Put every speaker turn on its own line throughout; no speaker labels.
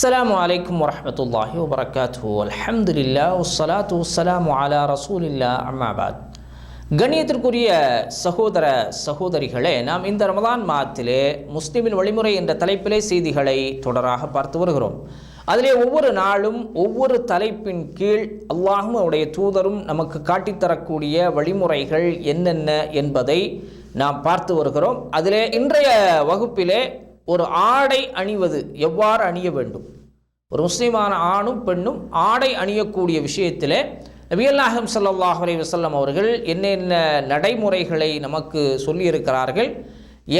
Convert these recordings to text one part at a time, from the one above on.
السلام عليكم ورحمة الله وبركاته الحمد لله والصلاة والسلام على رسول الله أما بعد கண்ணியத்திற்குரிய சகோதர சகோதரிகளே நாம் இந்த ரமதான் மாதத்திலே முஸ்லிமின் வழிமுறை என்ற தலைப்பிலே செய்திகளை தொடராக பார்த்து வருகிறோம் அதிலே ஒவ்வொரு நாளும் ஒவ்வொரு தலைப்பின் கீழ் அல்லாஹும் அவருடைய தூதரும் நமக்கு காட்டித்தரக்கூடிய வழிமுறைகள் என்னென்ன என்பதை நாம் பார்த்து வருகிறோம் அதிலே இன்றைய வகுப்பிலே ஒரு ஆடை அணிவது எவ்வாறு அணிய வேண்டும்? ஒரு முஸ்லீமான ஆணும் பெண்ணும் ஆடை அணியக்கூடிய விஷயத்தில் நபியல்லாஹம் ஸல்லல்லாஹு அலைஹி வஸல்லம் அவர்கள் என்னென்ன நடைமுறைகளை நமக்கு சொல்லியிருக்கிறார்கள்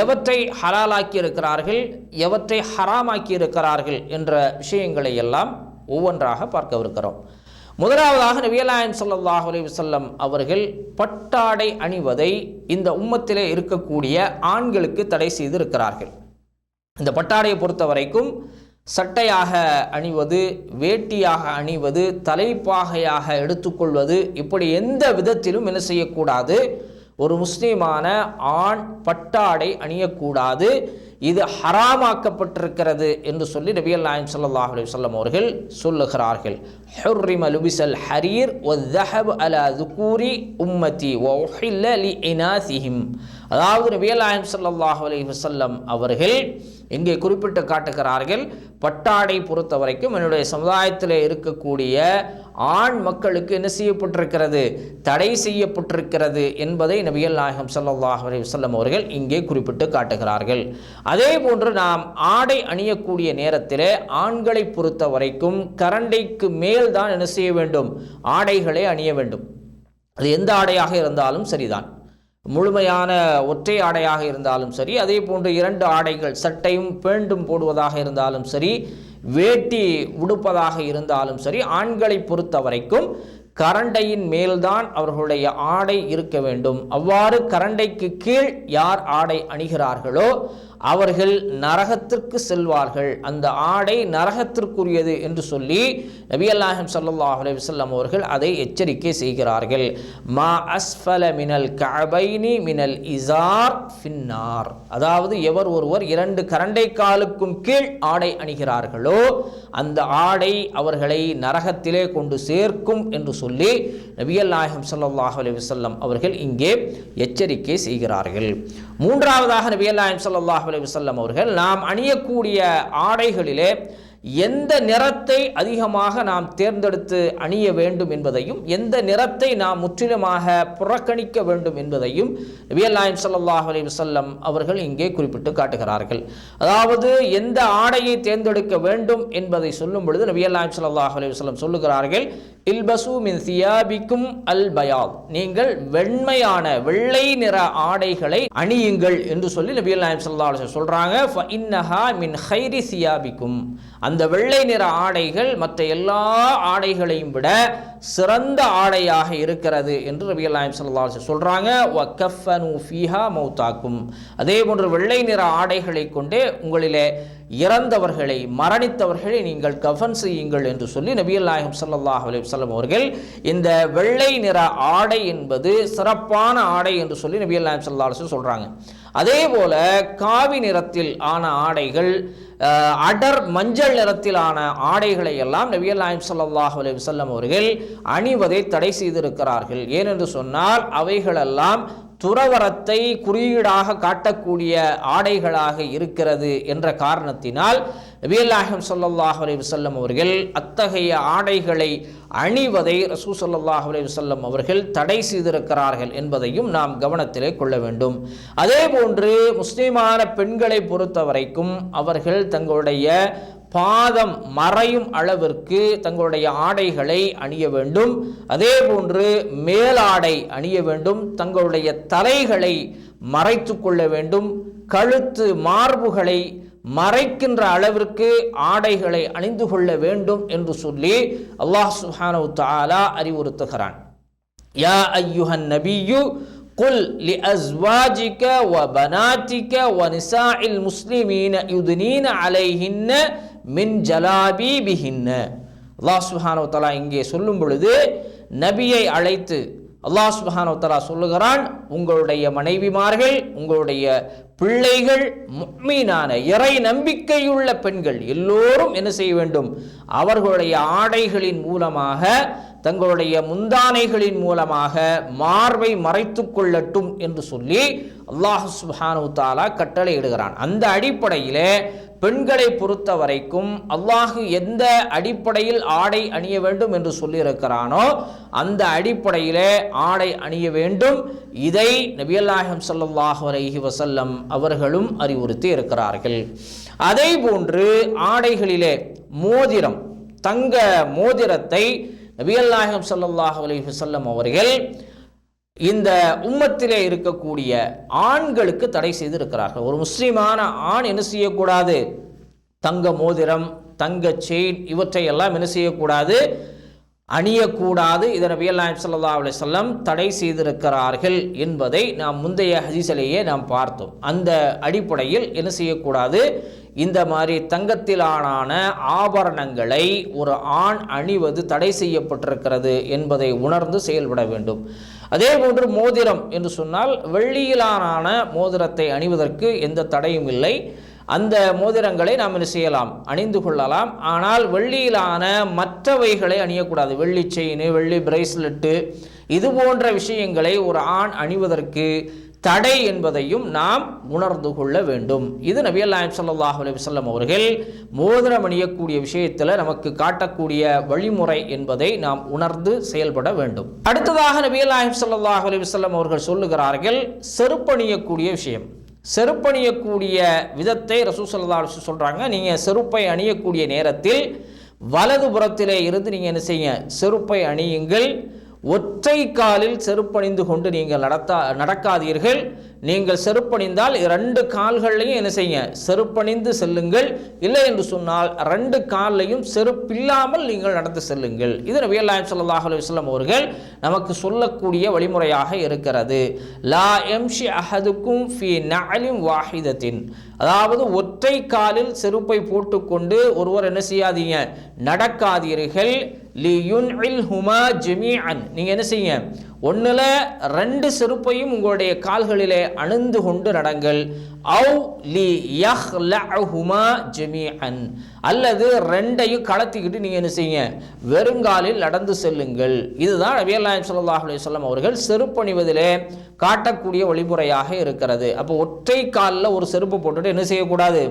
எவற்றை ஹலாலாக்கி இருக்கிறார்கள் எவற்றை ஹராமாக்கி இருக்கிறார்கள் என்ற விஷயங்களை எல்லாம் ஒவ்வொன்றாக பார்க்கவிருக்கிறோம். முதலாவதாக நபியல்லாஹம் ஸல்லல்லாஹு அலைஹி வஸல்லம் அவர்கள் பட்டாடை அணிவதை இந்த உம்மத்திலே இருக்கக்கூடிய ஆண்களுக்கு தடை செய்திருக்கிறார்கள். இந்த பட்டாடையை பொறுத்த வரைக்கும் சட்டையாக அணிவது வேட்டியாக அணிவது தலைப்பாகையாக எடுத்துக்கொள்வது இப்படி எந்த விதத்திலும் என்ன செய்யக்கூடாது? ஒரு முஸ்லீமான ஆண் பட்டாடை அணியக்கூடாது. இது ஹராமாக்கப்பட்டிருக்கிறது என்று சொல்லி நபியல் நாயம் சல்லாஹ் அலி வல்லம் அவர்கள் சொல்லுகிறார்கள். ஹுர்ரிம லுபிசல் ஹரீர் வத்தஹப் அலா துக்கூரி உம்மதி ஒஹில்ல லி இனாசிஹிம். அதாவது நபியல் நாயம் சல்லாஹ் அலி வல்லம் அவர்கள் இங்கே குறிப்பிட்டு காட்டுகிறார்கள் பட்டாடை பொறுத்த வரைக்கும் என்னுடைய சமுதாயத்தில் இருக்கக்கூடிய ஆண் மக்களுக்கு என்ன செய்யப்பட்டிருக்கிறது தடை செய்யப்பட்டிருக்கிறது என்பதை நபிகள் நாயகம் சல்லாஹ் அலி வல்லம் அவர்கள் இங்கே குறிப்பிட்டு காட்டுகிறார்கள். அதே போன்று நாம் ஆடை அணியக்கூடிய நேரத்தில் ஆண்களை பொறுத்த வரைக்கும் கரண்டைக்கு மேல் தான் என்ன செய்ய வேண்டும்? ஆடைகளை அணிய வேண்டும். அது எந்த ஆடையாக இருந்தாலும் சரிதான். முழுமையான ஒற்றை ஆடையாக இருந்தாலும் சரி அதே போன்று இரண்டு ஆடைகள் சட்டையும் பேண்டும் போடுவதாக இருந்தாலும் சரி வேட்டி உடுப்பதாக இருந்தாலும் சரி ஆண்களை பொறுத்த வரைக்கும் கரண்டையின் மேல்தான் அவர்களுடைய ஆடை இருக்க வேண்டும். அவ்வாறு கரண்டைக்கு கீழ் யார் ஆடை அணிகிறார்களோ அவர்கள் நரகத்திற்கு செல்வார்கள். அந்த ஆடை நரகத்திற்குரியது என்று சொல்லி நபி அல்லாஹம் சல்லாஹ் அலைஹி அவர்கள் அதை எச்சரிக்கை செய்கிறார்கள். மா அஸ்ஃபல மினல் கபைனி மினல் இசார் ஃபின்னார். அதாவது எவர் ஒருவர் இரண்டு கரண்டை காலுக்கும் கீழ் ஆடை அணிகிறார்களோ அந்த ஆடை அவர்களை நரகத்திலே கொண்டு சேர்க்கும் என்று சொல்லி நபியல் நாயகம் சல்லாஹ் அலைஹி அவர்கள் இங்கே எச்சரிக்கை செய்கிறார்கள். மூன்றாவதாக நபியல் நாயகம் சல்லாஹ் அலைஹி அவர்கள் நாம் அணியக்கூடிய ஆடைகளிலே எந்த நிறத்தை அதிகமாக நாம் தேர்ந்தெடுத்து அணிய வேண்டும் என்பதையும் எந்த நிறத்தை நாம் முற்றிலுமாக புறக்கணிக்க வேண்டும் என்பதையும் நபியல் நாயம் ஸல்லல்லாஹு அலைஹி அவர்கள் இங்கே குறிப்பிட்டு காட்டுகிறார்கள். அதாவது எந்த ஆடையை தேர்ந்தெடுக்க வேண்டும் என்பதை சொல்லும் பொழுது நபியல் நாயம் ஸல்லல்லாஹு அலைஹி வஸல்லம் சொல்லுகிறார்கள் இல்பசு மின் சியாபிக்கும் அல் பயால் நீங்கள் வெண்மையான வெள்ளை நிற ஆடைகளை அணியுங்கள் என்று சொல்லி நபியல் நாயம் ஸல்லல்லாஹு சொல்றாங்க. இன்னஹா மின் ஹைரி சியாபிக்கும். அந்த வெள்ளை நிற ஆடைகள் மற்ற எல்லா ஆடைகளையும் விட சிறந்த ஆடையாக இருக்கிறது என்று ரபியல் நாயம் சல்லா சொல்கிறாங்க வஸல்லம் ஃபீஹா மௌத்தாக்கும். அதே போன்று வெள்ளை நிற ஆடைகளை கொண்டே உங்களிலே இறந்தவர்களை மரணித்தவர்களை நீங்கள் கஃபன் செய்யுங்கள் என்று சொல்லி நபியல் நாயகம் சல்லாஹ் அலைஹி அவர்கள் இந்த வெள்ளை நிற ஆடை என்பது சிறப்பான ஆடை என்று சொல்லி நபியல் நாயம் சல்லா அலைஹி சொல்கிறாங்க அதே போல காவி நிறத்தில் ஆன ஆடைகள் அடர் மஞ்சள் நிறத்திலான ஆடைகளை எல்லாம் நபியல் நாயம் சல்லாஹ் அலைஹி அவர்கள் அணிவதை தடை செய்திருக்கிறார்கள். ஏனென்று சொன்னால் அவைகளெல்லாம் துறவரத்தை குறியீடாக காட்டக்கூடிய ஆடைகளாக இருக்கிறது என்ற காரணத்தினால் நபியல்லாஹம் சொல்லல்லாஹ் அலி வசல்லம் அவர்கள் அத்தகைய ஆடைகளை அணிவதை ரசூ சொல்லல்லாஹ் அலி வசல்லம் அவர்கள் தடை செய்திருக்கிறார்கள் என்பதையும் நாம் கவனத்திலே கொள்ள வேண்டும். அதே போன்று முஸ்லிமான பெண்களை பொறுத்த வரைக்கும் அவர்கள் தங்களுடைய பாதம் மறையும் அளவிற்கு தங்களுடைய ஆடைகளை அணிய வேண்டும். அதே போன்று மேலாடை அணிய வேண்டும். தங்களுடைய தலைகளை மறைத்து கொள்ள வேண்டும். கழுத்து மார்புகளை மறைக்கின்ற அளவிற்கு ஆடைகளை அணிந்து கொள்ள வேண்டும் என்று சொல்லி அல்லாஹ் சுஹானு தாலா அறிவுறுத்துகிறான். யா ஐயுஹன் நபியு குல் லி அஸ்வாஜிக வ பனாத்திக வ நிசா இல் முஸ்லிமீன யுதுனீன அலைஹின்ன மின் ஜலாபி பிஹின்ன. அல்லாஹ் சுஹானோ இங்கே சொல்லும் பொழுது நபியை அழைத்து அல்லாஹ் சுபஹானோ சொல்லுகிறான் உங்களுடைய மனைவிமார்கள் உங்களுடைய பிள்ளைகள் மீனான இறை நம்பிக்கையுள்ள பெண்கள் எல்லோரும் என்ன செய்ய வேண்டும்? அவர்களுடைய ஆடைகளின் மூலமாக தங்களுடைய முந்தானைகளின் மூலமாக மார்பை மறைத்து கொள்ளட்டும் என்று சொல்லி அல்லாஹ் சுபஹானு தாலா கட்டளையிடுகிறான். அந்த அடிப்படையிலே பெண்களை பொறுத்த வரைக்கும் அல்லாஹ் எந்த அடிப்படையில் ஆடை அணிய வேண்டும் என்று சொல்லியிருக்கிறானோ அந்த அடிப்படையிலே ஆடை அணிய வேண்டும். இதை நபியல்லாஹம் சல்லாஹு அலஹி வசல்லம் அவர்களும் அறிவுறுத்தி இருக்கிறார்கள். அதே போன்று ஆடைகளிலே மோதிரம் தங்க மோதிரத்தை நபியல்லாஹம் சல்லாஹு அலஹி வசல்லம் அவர்கள் இந்த உம்மத்திலே இருக்கக்கூடிய ஆண்களுக்கு தடை செய்து இருக்கிறார்கள் ஒரு முஸ்லீமான ஆண் என்ன செய்யக்கூடாது? தங்க மோதிரம் தங்க செயின் இவற்றை எல்லாம் என்ன செய்யக்கூடாது? அணியக்கூடாது. இதை நபியல் நாயம் ஸல்லல்லாஹு அலைஹி தடை செய்திருக்கிறார்கள் என்பதை நாம் முந்தைய ஹதீஸிலேயே நாம் பார்த்தோம். அந்த அடிப்படையில் என்ன செய்யக்கூடாது? இந்த மாதிரி தங்கத்திலான ஆபரணங்களை ஒரு ஆண் அணிவது தடை செய்யப்பட்டிருக்கிறது என்பதை உணர்ந்து செயல்பட வேண்டும். அதே போன்று மோதிரம் என்று சொன்னால் வெள்ளியிலான மோதிரத்தை அணிவதற்கு எந்த தடையும் இல்லை. அந்த மோதிரங்களை நாம் என்ன செய்யலாம்? அணிந்து கொள்ளலாம். ஆனால் வெள்ளியிலான மற்றவைகளை அணியக்கூடாது. வெள்ளி செயின் வெள்ளி பிரேஸ்லெட்டு இது போன்ற விஷயங்களை ஒரு ஆண் அணிவதற்கு தடை என்பதையும் நாம் உணர்ந்து கொள்ள வேண்டும். இது நபியல் நாயம் ஸல்லல்லாஹு அலைஹி அவர்கள் மோதிரம் அணியக்கூடிய விஷயத்தில் நமக்கு காட்டக்கூடிய வழிமுறை என்பதை நாம் உணர்ந்து செயல்பட வேண்டும். அடுத்ததாக நபியல் நாயம் ஸல்லல்லாஹு அலைஹி அவர்கள் சொல்லுகிறார்கள் செருப்பணியக்கூடிய விஷயம். செருப்பணியக்கூடிய விதத்தை ரசூ சல்லா சொல்கிறாங்க நீங்கள் செருப்பை அணியக்கூடிய நேரத்தில் வலது புறத்திலே இருந்து நீங்கள் என்ன செய்யுங்க? செருப்பை அணியுங்கள். ஒற்றை காலில் செருப்பணிந்து கொண்டு நீங்கள் நடத்தா நடக்காதீர்கள். நீங்கள் செருப்பணிந்தால் ரெண்டு கால்களையும் என்ன செய்யுங்க? செருப்பணிந்து செல்லுங்கள். இல்லை என்று சொன்னால் ரெண்டு காலையும் செருப்பில்லாமல் நீங்கள் நடந்து செல்லுங்கள். இது நபியல் நாயம் ஸல்லல்லாஹு அலைஹி அவர்கள் நமக்கு சொல்லக்கூடிய வழிமுறையாக இருக்கிறது. லா எம்ஷி அஹதுக்கும் ஃபி நஅலிம் வாஹிதத்தின். அதாவது ஒற்றை காலில் செருப்பை போட்டுக்கொண்டு ஒருவர் என்ன செய்யாதீங்க? நடக்காதீர்கள். நீங்கள் என்ன செய்யுங்க? ஒன்றில் ரெண்டு செருப்பையும் உங்களுடைய கால்களிலே அணிந்து கொண்டு நடங்கள். அவு லி யஹ் ஹுமா ஜெமி அன் அல்லது ரெண்டையும் கலத்திக்கிட்டு நீங்கள் என்ன செய்யுங்க? வெறுங்காலில் நடந்து செல்லுங்கள். இதுதான் நபியல் நாயம் ஸல்லல்லாஹு அவர்கள் செருப்பணிவதிலே காட்டக்கூடிய வழிமுறையாக இருக்கிறது. அப்போ ஒற்றை காலில் ஒரு செருப்பு போட்டுட்டு என்ன செய்யக்கூடாது?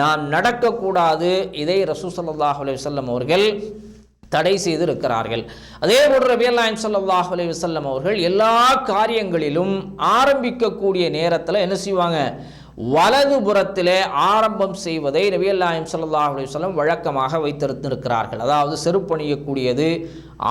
நான் நடக்கக்கூடாது. இதை ரசூ ஸல்லல்லாஹு அலைஹி அவர்கள் தடை செய்து இருக்கிறார்கள் அதே போன்று ரபியல் நாயம் ஸல்லல்லாஹு அலைஹி அவர்கள் எல்லா காரியங்களிலும் ஆரம்பிக்கக்கூடிய நேரத்தில் என்ன செய்வாங்க? வலது புறத்திலே ஆரம்பம் செய்வதை நபியல்லாயம் சல்லாஹ் அலுவலம் வழக்கமாக வைத்திருந்திருக்கிறார்கள். அதாவது செருப்பணியக்கூடியது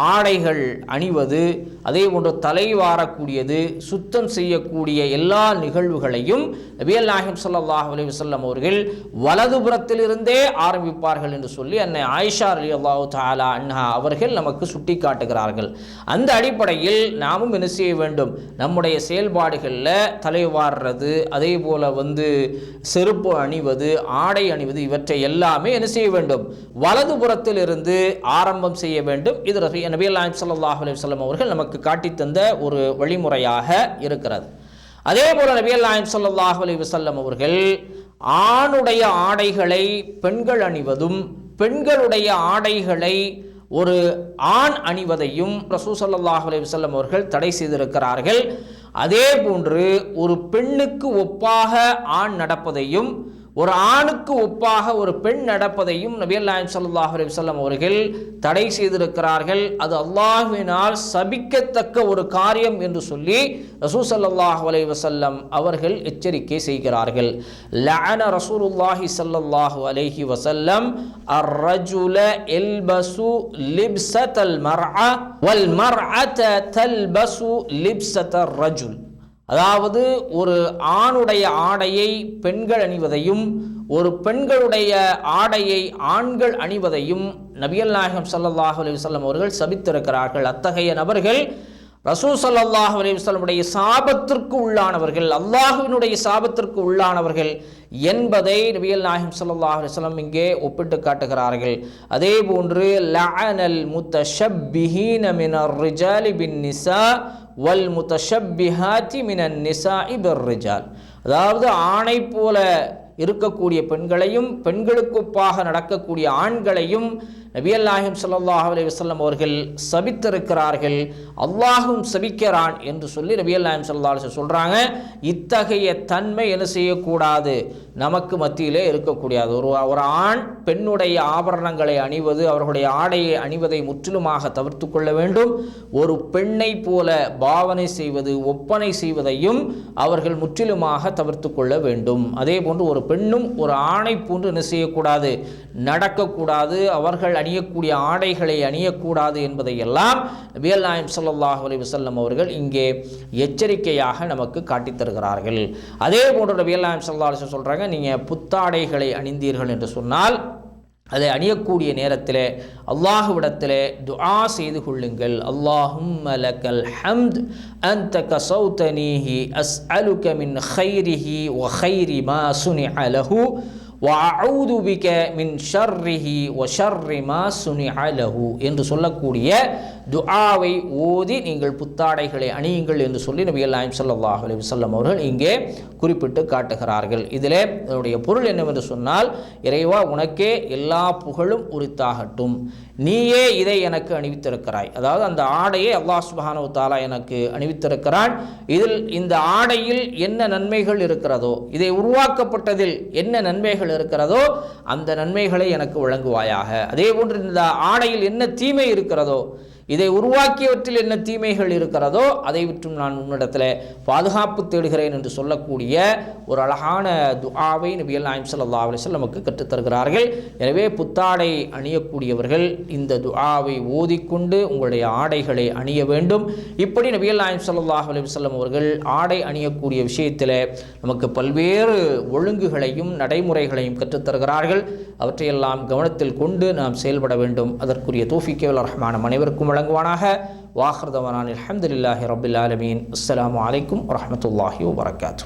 ஆடைகள் அணிவது அதே போன்று தலை வாரக்கூடியது சுத்தம் செய்யக்கூடிய எல்லா நிகழ்வுகளையும் நபியல்லாஹிம் சல்லாஹ் அலி வல்லம் அவர்கள் வலதுபுறத்திலிருந்தே ஆரம்பிப்பார்கள் என்று சொல்லி அன்னை ஆயிஷா அலி அல்லாஹு தாலா அன்ஹா அவர்கள் நமக்கு சுட்டி காட்டுகிறார்கள் அந்த அடிப்படையில் நாமும் என்ன செய்ய வேண்டும்? நம்முடைய செயல்பாடுகளில் தலை வாடுறது அதே போல் வந்து செருப்பு அணிவது ஆடை அணிவது இவற்றை எல்லாமே என்ன செய்ய வேண்டும்? வலது புறத்தில் இருந்து ஆரம்பம் செய்ய வேண்டும். இது ரபி நபி அல்லாஹ் சல்லாஹ் அலுவலம் அவர்கள் நமக்கு காட்டித் தந்த ஒரு வழிமுறையாக இருக்கிறது. அதே போல நபி அல்லாஹ் சல்லாஹ் அலி வல்லம் அவர்கள் ஆணுடைய ஆடைகளை பெண்கள் அணிவதும் பெண்களுடைய ஆடைகளை ஒரு ஆண் அணிவதையும் ரசூ சல்லாஹ் அலி வல்லம் அவர்கள் தடை செய்திருக்கிறார்கள். அதே போன்று ஒரு பெண்ணுக்கு ஒப்பாக ஆண் நடப்பதையும் ஒரு ஆணுக்கு ஒப்பாக ஒரு பெண் நடப்பதையும் நபியல் நாயம் சல்லாஹ் அலிவசல்லம் அவர்கள் தடை செய்திருக்கிறார்கள். அது அல்லாஹுவினால் சபிக்கத்தக்க ஒரு காரியம் என்று சொல்லி ரசூ சல்லாஹ் அலைவசல்லம் அவர்கள் எச்சரிக்கை செய்கிறார்கள். லன ரசூலுல்லாஹி சல்லாஹு அலைஹி வசல்லம் அர் எல்பசு லிப்சத் அல் மர்அ வல் மர்அத தல்பசு லிப்சத் அர் ரஜுல் அதாவது ஒரு ஆணுடைய ஆடையை பெண்கள் அணிவதையும் ஒரு பெண்களுடைய ஆடையை ஆண்கள் அணிவதையும் நபியல் நாயகம் சல்லாஹ் அலி வல்லம் அவர்கள் சபித்திருக்கிறார்கள். அத்தகைய நபர்கள் ரசூ சல்லாஹ் அலைவசல்லமுடைய சாபத்திற்கு உள்ளானவர்கள் அல்லாஹுவினுடைய சாபத்திற்கு உள்ளானவர்கள் என்பதை நபியல் நாஹிம் சல்லாஹ் அலைஹி இங்கே ஒப்பிட்டு காட்டுகிறார்கள். அதே போன்று லஅனல் முத்தஷப்பிஹீன மினர் ரிஜாலி பின் நிசா வல் முத்தஷப்பிஹாத்தி மினன் நிசா பிர் ரிஜால். அதாவது ஆணை போல இருக்கக்கூடிய பெண்களையும் பெண்களுக்கு ஒப்பாக நடக்கக்கூடிய ஆண்களையும் நபியல்லாஹிம் சல்லாஹ் அலி அலைஹி அவர்கள் சபித்திருக்கிறார்கள். அல்லாஹும் சபிக்கிறான் என்று சொல்லி நபியல் நாயகம் ஸல்லல்லாஹு அலைஹி சொல்றாங்க. இத்தகைய தன்மை என்ன செய்யக்கூடாது? நமக்கு மத்தியிலே இருக்கக்கூடியது. ஒரு ஒரு ஆண் பெண்ணுடைய ஆபரணங்களை அணிவது அவர்களுடைய ஆடையை அணிவதை முற்றிலுமாக தவிர்த்து கொள்ள வேண்டும். ஒரு பெண்ணை போல பாவனை செய்வது ஒப்பனை செய்வதையும் அவர்கள் முற்றிலுமாக தவிர்த்து கொள்ள வேண்டும். அதே போன்று ஒரு பெண்ணும் ஒரு ஆணை போன்று என்ன செய்யக்கூடாது? நடக்கக்கூடாது. அவர்கள் அணியக்கூடிய ஆடைகளை அணியக்கூடாது என்பதையெல்லாம் நபியல் நாயம் சல்லாஹ் அலி வசல்லம் அவர்கள் இங்கே எச்சரிக்கையாக நமக்கு காட்டித் தருகிறார்கள். அதே போன்று நபியல் நாயம் சல்லா அலைஹி சொல்கிறாங்க சொல்கிறாங்க நீங்கள் புத்தாடைகளை அணிந்தீர்கள் என்று சொன்னால் அதை அணியக்கூடிய நேரத்தில் அல்லாஹுவிடத்தில் துஆ செய்து கொள்ளுங்கள். அல்லாஹும் லக்கல் ஹம்த் அன்த கசௌதனீஹி அஸ்அலுக மின் ஹைரிஹி ஒ ஹைரி மா சுனி அலஹூ வஅஊதுபிக மின் ஷர்ரிஹி வ ஷர்ரி மா சுனிஅ லஹு என்று சொல்லக்கூடிய துஆவை ஓதி நீங்கள் புத்தாடைகளை அணியுங்கள் என்று சொல்லி நபிகள் நாயம் சல்லாஹ் அலி வல்லம் அவர்கள் இங்கே குறிப்பிட்டு காட்டுகிறார்கள். இதிலே என்னுடைய பொருள் என்னவென்று சொன்னால் இறைவா உனக்கே எல்லா புகழும் உரித்தாகட்டும். நீயே இதை எனக்கு அணிவித்திருக்கிறாய். அதாவது அந்த ஆடையை அல்லாஹ் சுப்ஹானஹு தாலா எனக்கு அணிவித்திருக்கிறான். இதில் இந்த ஆடையில் என்ன நன்மைகள் இருக்கிறதோ இதை உருவாக்கப்பட்டதில் என்ன நன்மைகள் இருக்கிறதோ அந்த நன்மைகளை எனக்கு வழங்குவாயாக. அதே போன்று இந்த ஆடையில் என்ன தீமை இருக்கிறதோ இதை உருவாக்கியவற்றில் என்ன தீமைகள் இருக்கிறதோ அதை விட்டும் நான் உன்னிடத்தில் பாதுகாப்பு தேடுகிறேன் என்று சொல்லக்கூடிய ஒரு அழகான துஆவை நபியல் நாயம் ஸல்லல்லாஹு அலைஹி நமக்கு கற்றுத்தருகிறார்கள். எனவே புத்தாடை அணியக்கூடியவர்கள் இந்த துஆவை ஓதிக்கொண்டு உங்களுடைய ஆடைகளை அணிய வேண்டும். இப்படி நபியல் நாயம் ஸல்லல்லாஹு அலைஹி அவர்கள் ஆடை அணியக்கூடிய விஷயத்தில் நமக்கு பல்வேறு ஒழுங்குகளையும் நடைமுறைகளையும் கற்றுத்தருகிறார்கள். அவற்றையெல்லாம் கவனத்தில் கொண்டு நாம் செயல்பட வேண்டும். அதற்குரிய தோஃபிக்கே ரஹ்மான அனைவருக்கும் வழங்குவானாக வாஹர்தவனான் அலமதுல்லாஹி ரபில் ஆலமீன் அஸ்ஸலாமு அலைக்கும் வரஹ்மத்துல்லாஹி வபரகாத்து